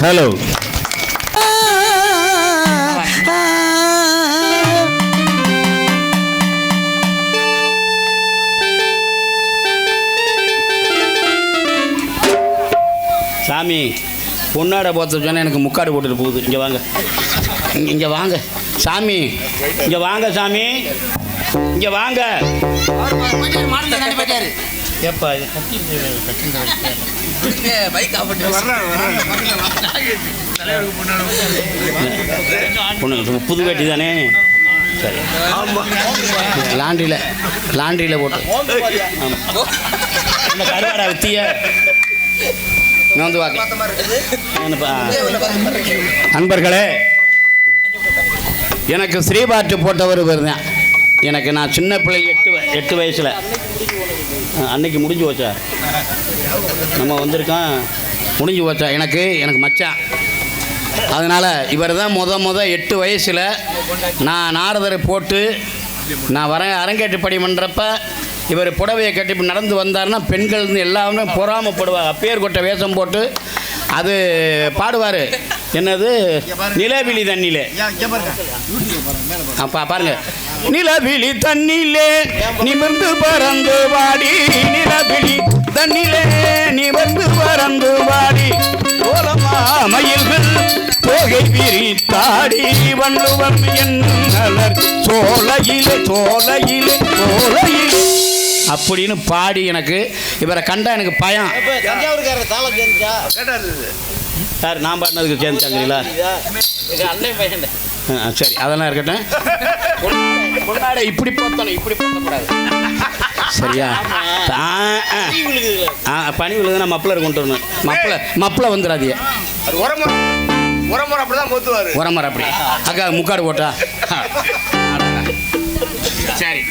Hello சாமி பொன்னாடை போத்த சொன்னால் எனக்கு முக்காடு போட்டுட்டு போகுது இங்கே வாங்க இங்கே வாங்க சாமி இங்கே வாங்க சாமி இங்கே வாங்க ஏப்பா இது பொண்ணு புது வேட்டி தானே? சரி. லாண்ட்ரியில் லாண்ட்ரியில் போட்டு. ஆமா. இந்த கருவாடா வித்திய நான் வந்து வாக்க? அன்பர்களே எனக்கு ஸ்ரீபாட்டு போட்டவர் இவர் தான் எனக்கு நான் சின்ன பிள்ளை எட்டு எட்டு வயசில். அன்னைக்கு முடிஞ்சு போச்சா? நம்ம வந்திருக்கோம். முடிஞ்சு போச்சா? எனக்கு எனக்கு மச்சான் அதனால் இவர் தான் முத முத எட்டு வயசில் நான் நாரதரை போட்டு நான் வரேன் அரங்கேற்று படி பண்ணுறப்ப இவர் புடவையை கட்டி நடந்து வந்தாருன்னா பெண்கள் எல்லாமே பொறாமப்படுவாங்க. அப்பேர் கொட்ட வேஷம் போட்டு அது பாடுவார். என்னது? நிலவிழி தண்ணிலே அப்பா பாருங்க. நிலவிழி தண்ணிலே நிமிர்ந்து பறந்து வாடி. நிலவிழி தண்ணிலே நிமிர்ந்து பறந்து வாடி. கோலமா மயில்கள் தோகை விரித்தாடி. வள்ளுவம் என்னலர் சோலையிலே சோலையிலே சோலையிலே. அப்படின்னு பாடி எனக்கு இவரை கண்டா எனக்கு பயம். சார் நான் பாடினதுக்கு சேர்ந்துட்டாங்களா அண்ணன் பையன். சரி அதெல்லாம் இருக்கட்டும் கொண்டாட இப்படி போத்தணும் இப்படி போத்தக்கூடாது சரியா ஆ, ஆ. ஆ பனி விழுதுன்னா மப்பிளர் கொண்டு வரணும் மப்பிள மப்பிள வந்துடாதீங்க அது உரமுறை உரமுறை அப்படிதான் மொத்துவாரு உரமரம் அப்படி அக்கா முக்காடு போட்டா. சரி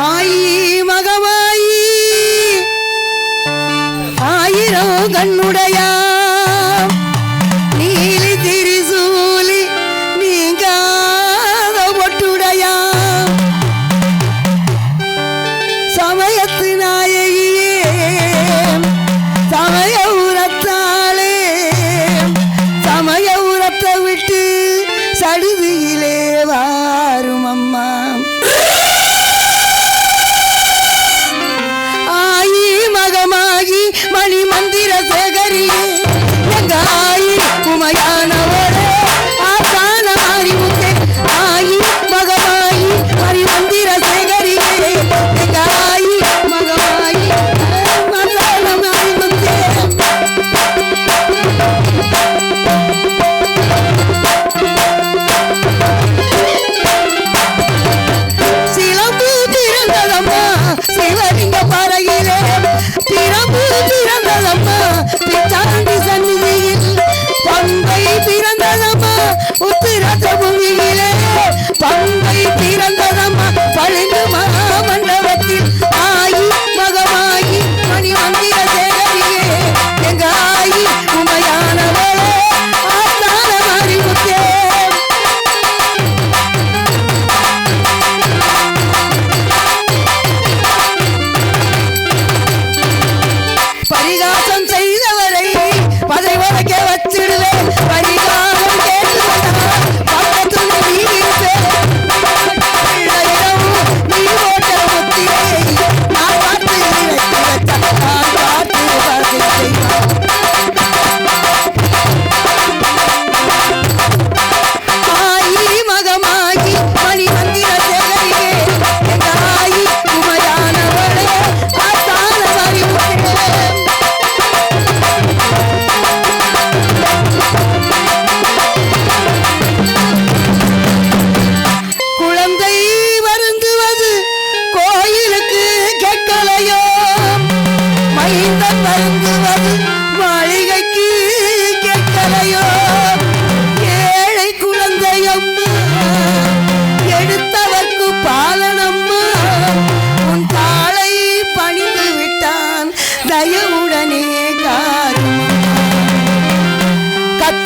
ஆயி கண்ணுடையா?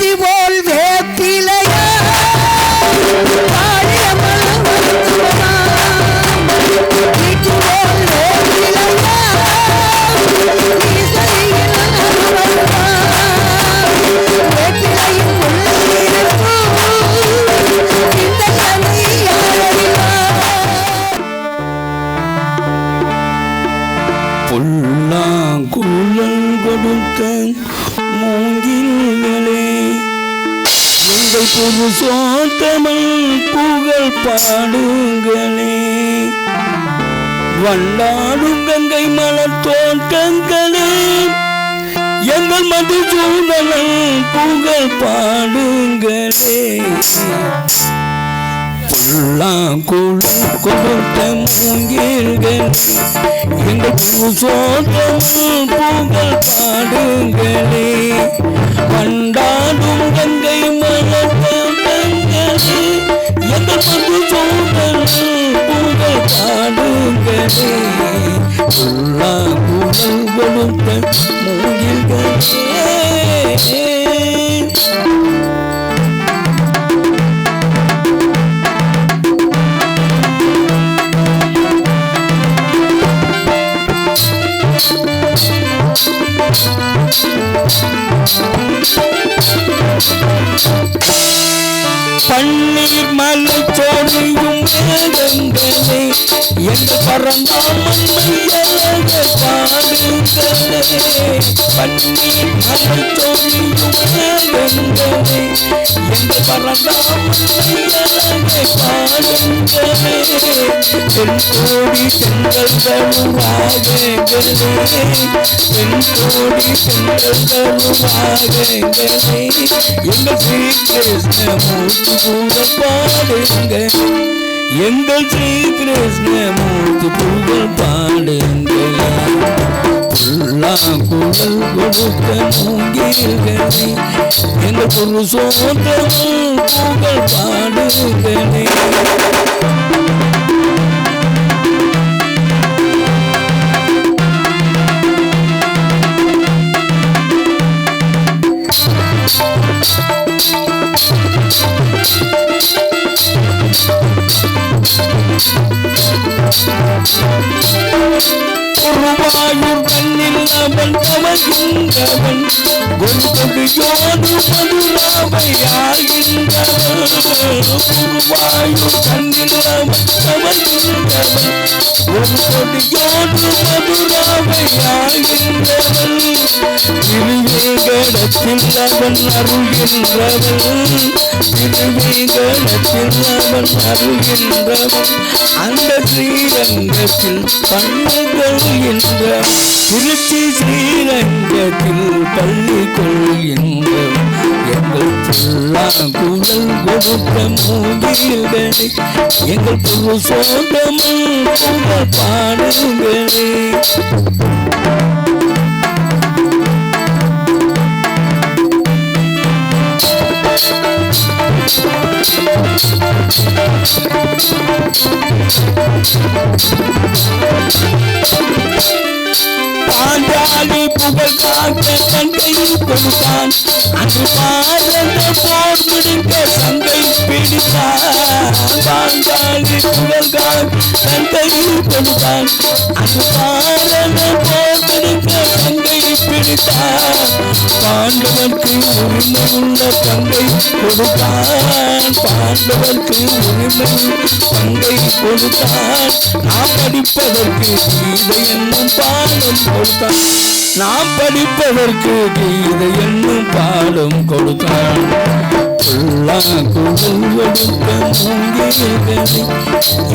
people. புருஷோத்தமன் புகழ் பாடுங்களே. வண்டாடும் கங்கை மலர் தோட்டங்களே. எங்கள் மதுசூதனன் புகழ் பாடுங்களே. புல்லாங்குழல் கொடுத்த மூங்கில்கள். எங்கள் புருஷோத்தமன் புகழ் பாடுங்களே. வண்டாடும் கங்கை எங்கள் மதுசூதனன் புகழ் பாடுங்களே மூங்கில்களே பன்னீர் மலை சோழியும் வேதங்களே என்று பரந்தாமன் மையழக பாடுங்களே பன்னீர் மலை சோழியும் வேதங்களே என்று பரந்தாமன் மையழக பாடுங்களே தென் கோடி செங்கல்களும் ஆகங்களே தென் கோடி செங்கல்களும் ஆகங்களே எங்கள் ஸ்ரீ கிருஷ்ண மூர்த்தி கூட பாடுங்க எங்கள் ஸ்ரீ கிருஷ்ண மூர்த்தி புகழ் பாடுங்க புல்லாங்குழல் கொடுத்த மூங்கில்களே எங்கள் குரு புருஷோத்தமன் புகழ் பாடுகளே Thank you. குருவாயூர் கண்ணில் அவன் தவகின்றவன் ஒரு கொடியோடு மதுராமையாகின்றவன் குருவாயூர் கண்ணில் அவன் தவகின்றவன் ஒரு கொடியோடு மதுராமையாகின்றவன் திருவேகடத்தில் அவன் அருகின்றவன் திருவேகடத்தில் அவன் அருகின்றவன் அந்த ஸ்ரீரங்கத்தில் பள்ளி கொள்கின்ற திருச்சி ஸ்ரீரங்கத்தில் பள்ளி கொள்கின்றவன் எங்கள் புல்லாங்குழல் கொடுத்த மூங்கில்களே எங்கள் புருஷோத்தமன் புகழ் பாடுங்களே. பாஞ்சாலி புகழ் காக்க தங்கையில் கொடுத்தான். அன்று பாடந்த போர் முடிந்த சங்கை பிடித்தான். பாஞ்சாலி புகழ் காக்க தங்கையில் கொடுத்தான். அன்று பாடந்த போர் முடிக்க பிடித்தான் பாண்டவர்க்கு உரிமை உள்ள பங்கை கொடுத்தான் பாண்டவர்க்கு உரிமை பங்கை கொடுத்தான் நாம் படிப்பதற்கு கீதை என்னும் பாடம் கொடுத்தான் நாம் படிப்பதற்கு கீதை என்னும் பாடம் கொடுத்தான்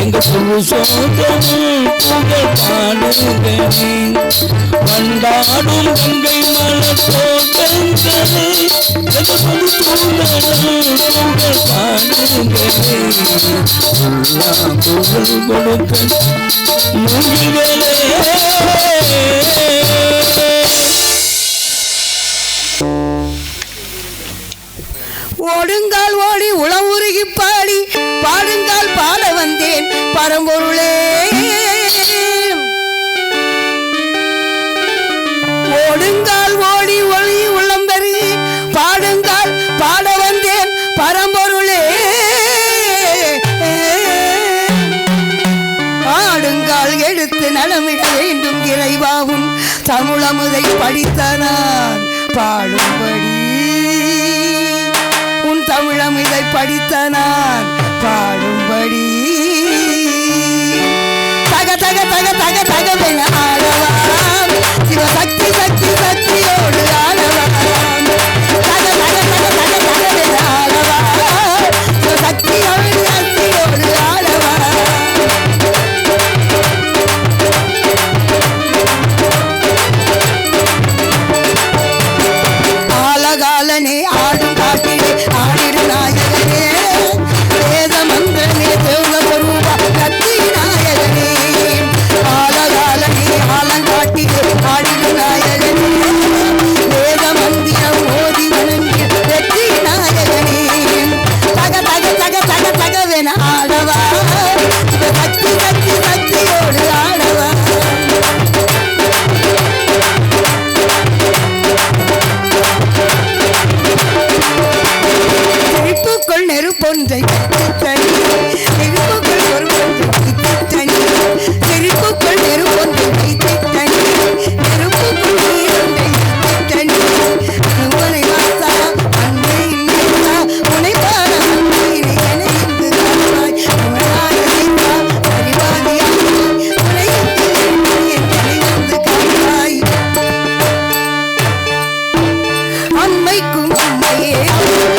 எங்க புருஷோத்தமும் புகழ் பாடுகிறேன். வண்டாடும் கங்கை மலர் தோட்டங்களே எங்க புகழ் ஓடி உளவுருகி பாடி பாடுங்கால் நலமிட வேண்டும் இறைவாவும் தமிழமுதை படித்தனான் பாடும்படி உன் தமிழமிதை படித்தனான் பாடும்படி தக தக தக தக தகவென ஆடவான் சிவசக்தி சக்தி சக்தியோடு ஆடவா அழைக்கும் உண்மையே